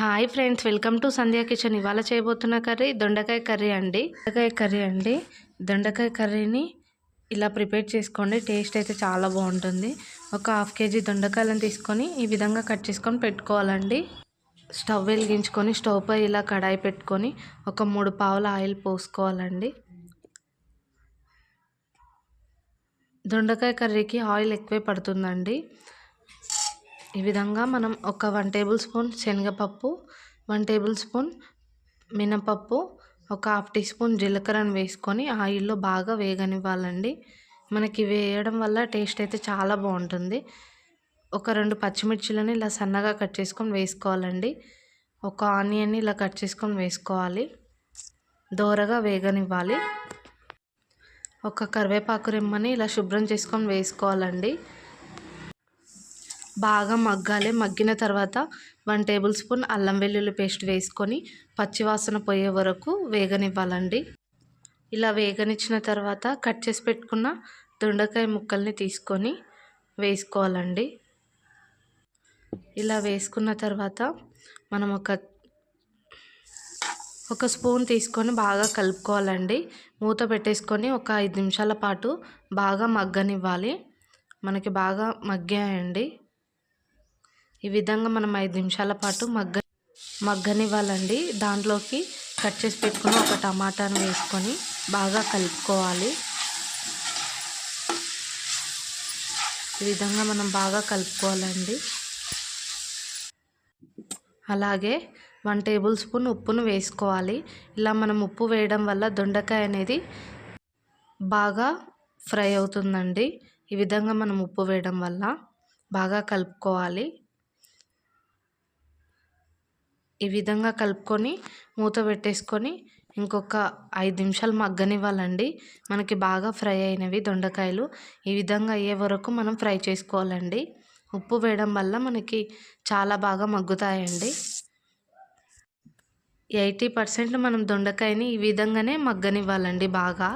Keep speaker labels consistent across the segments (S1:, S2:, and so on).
S1: Hi friends welcome to Sandhya kitchen ఇవాళ చేయబోతున్న curry దొండకాయ కర్రీ అండి. దొండకాయ కర్రీ అండి. దొండకాయ కర్రీని ఇలా ప్రిపేర్ చేసుకోండి. టేస్ట్ అయితే చాలా బాగుంటుంది. ఒక హాఫ్ కేజీ దొండకాయలను తీసుకొని ఈ విధంగా కట్ చేసుకొని పెట్టుకోవాలండి. స్టవ్ వెలిగించుకొని స్టవ్ పై ఇలా కడాయి పెట్టుకొని ఒక మూడు పావుల ఆయిల్ పోసుకోవాలండి. దొండకాయ కర్రీకి ఆయిల్ ఎక్కువే పడుతుందండి. ఈ విధంగా మనం ఒక వన్ టేబుల్ స్పూన్ శనగపప్పు వన్ టేబుల్ స్పూన్ మినపప్పు ఒక హాఫ్ టీ స్పూన్ జీలకర్రను వేసుకొని ఆయిల్లో బాగా వేగనివ్వాలండి. మనకి వేయడం వల్ల టేస్ట్ అయితే చాలా బాగుంటుంది. ఒక రెండు పచ్చిమిర్చిలని ఇలా సన్నగా కట్ చేసుకొని వేసుకోవాలండి. ఒక ఆనియన్ని ఇలా కట్ చేసుకొని వేసుకోవాలి. దోరగా వేగనివ్వాలి. ఒక కరివేపాకు రెమ్మని ఇలా శుభ్రం చేసుకొని వేసుకోవాలండి. బాగా మగ్గాలి. మగ్గిన తర్వాత వన్ టేబుల్ స్పూన్ అల్లం వెల్లుల్లి పేస్ట్ వేసుకొని పచ్చివాసన పోయే వరకు వేగనివ్వాలండి. ఇలా వేగనిచ్చిన తర్వాత కట్ చేసి పెట్టుకున్న దొండకాయ ముక్కల్ని తీసుకొని వేసుకోవాలండి. ఇలా వేసుకున్న తర్వాత మనం ఒక ఒక స్పూన్ తీసుకొని బాగా కలుపుకోవాలండి. మూత పెట్టేసుకొని ఒక ఐదు నిమిషాల పాటు బాగా మగ్గనివ్వాలి. మనకి బాగా మగ్గాయండి. ఈ విధంగా మనం ఐదు నిమిషాల పాటు మగ్గ మగ్గనివ్వాలండి. దాంట్లోకి కట్ చేసి పెట్టుకుని ఒక టమాటాను వేసుకొని బాగా కలుపుకోవాలి. ఈ విధంగా మనం బాగా కలుపుకోవాలండి. అలాగే వన్ టేబుల్ స్పూన్ ఉప్పును వేసుకోవాలి. ఇలా మనం ఉప్పు వేయడం వల్ల దొండకాయ అనేది బాగా ఫ్రై అవుతుందండి. ఈ విధంగా మనం ఉప్పు వేయడం వల్ల బాగా కలుపుకోవాలి. ఈ విధంగా కలుపుకొని మూత పెట్టేసుకొని ఇంకొక ఐదు నిమిషాలు మగ్గనివ్వాలండి. మనకి బాగా ఫ్రై అయినవి దొండకాయలు ఈ విధంగా అయ్యే వరకు మనం ఫ్రై చేసుకోవాలండి. ఉప్పు వేయడం వల్ల మనకి చాలా బాగా మగ్గుతాయండి. ఎయిటీ పర్సెంట్ మనం దొండకాయని ఈ విధంగానే మగ్గనివ్వాలండి బాగా.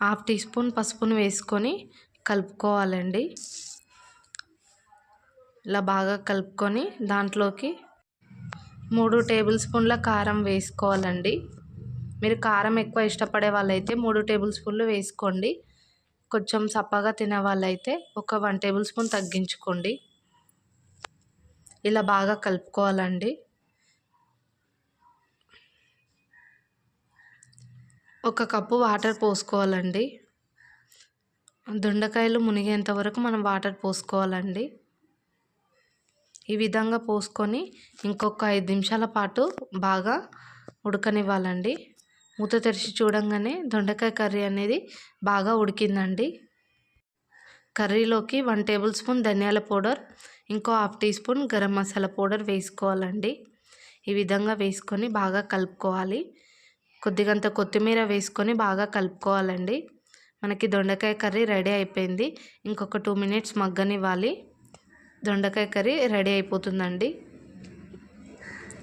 S1: హాఫ్ టీ స్పూన్ పసుపును వేసుకొని కలుపుకోవాలండి. ఇలా బాగా కలుపుకొని దాంట్లోకి మూడు టేబుల్ స్పూన్ల కారం వేసుకోవాలండి. మీరు కారం ఎక్కువ ఇష్టపడే వాళ్ళైతే మూడు టేబుల్ స్పూన్లు వేసుకోండి. కొంచెం సప్పగా తినే వాళ్ళైతే ఒక వన్ టేబుల్ స్పూన్ తగ్గించుకోండి. ఇలా బాగా కలుపుకోవాలండి. ఒక కప్పు వాటర్ పోసుకోవాలండి. దొండకాయలు మునిగేంత వరకు మనం వాటర్ పోసుకోవాలండి. ఈ విధంగా పోసుకొని ఇంకొక ఐదు నిమిషాల పాటు బాగా ఉడకనివ్వాలండి. మూత తెరిచి చూడంగానే దొండకాయ కర్రీ అనేది బాగా ఉడికిందండి. కర్రీలోకి వన్ టేబుల్ స్పూన్ ధనియాల పౌడర్ ఇంకో half teaspoon garam masala powder వేసుకోవాలండి. ఈ విధంగా వేసుకొని బాగా కలుపుకోవాలి. కొద్దిగంత కొత్తిమీర వేసుకొని బాగా కలుపుకోవాలండి. మనకి దొండకాయ కర్రీ రెడీ అయిపోయింది. ఇంకొక టూ మినిట్స్ మగ్గనివ్వాలి. దొండకాయ కర్రీ రెడీ అయిపోతుందండి.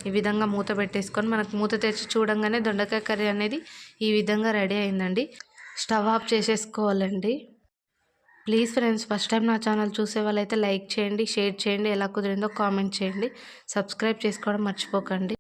S1: ఈ విధంగా మూత పెట్టేసుకొని మనకు మూత తెచ్చి చూడంగానే దొండకాయ కర్రీ అనేది ఈ విధంగా రెడీ అయిందండి. స్టవ్ ఆఫ్ చేసేసుకోవాలండి. ప్లీజ్ ఫ్రెండ్స్ ఫస్ట్ టైం నా ఛానల్ చూసే వాళ్ళైతే లైక్ చేయండి షేర్ చేయండి ఎలా కుదిరిందో కామెంట్ చేయండి. సబ్స్క్రైబ్ చేసుకోవడం మర్చిపోకండి.